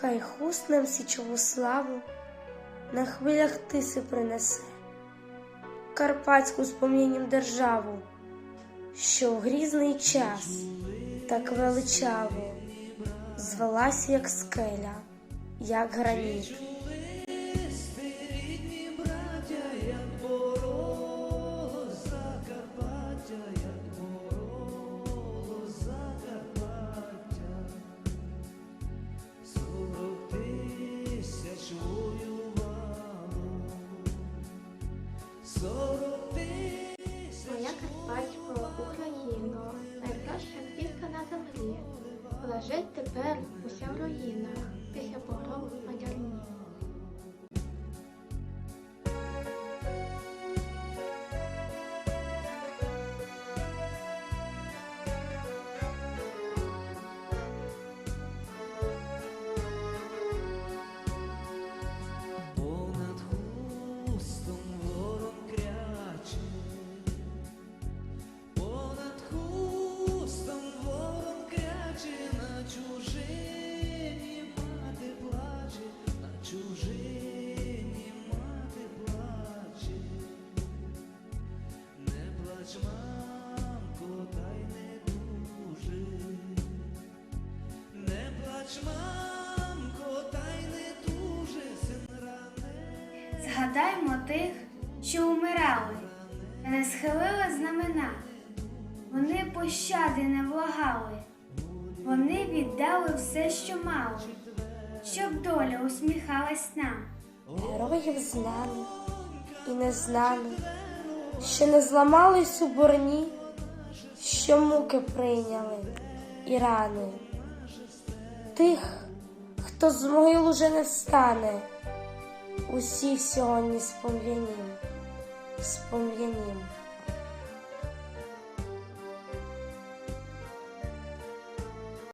хай хуст нам січову славу на хвилях тиси принесе, Карпатську спом'янім державу, що в грізний час так величаво звелася, як скеля, як граніт. Лежить тепер уся в руїнах після погрому мадярні. Плач, мамко, та й не дуже. Не плач, мамко, та й не дуже син ране. Згадаймо тих, що умирали, не схилили знамена. Вони пощади не благали, вони віддали все, що мали, щоб доля усміхалась нам. Героїв знаних і незнаних, що не зламались у борні, що муки прийняли і рани. Тих, хто з могил уже не встане, усіх сьогодні спом'янім, спом'янім.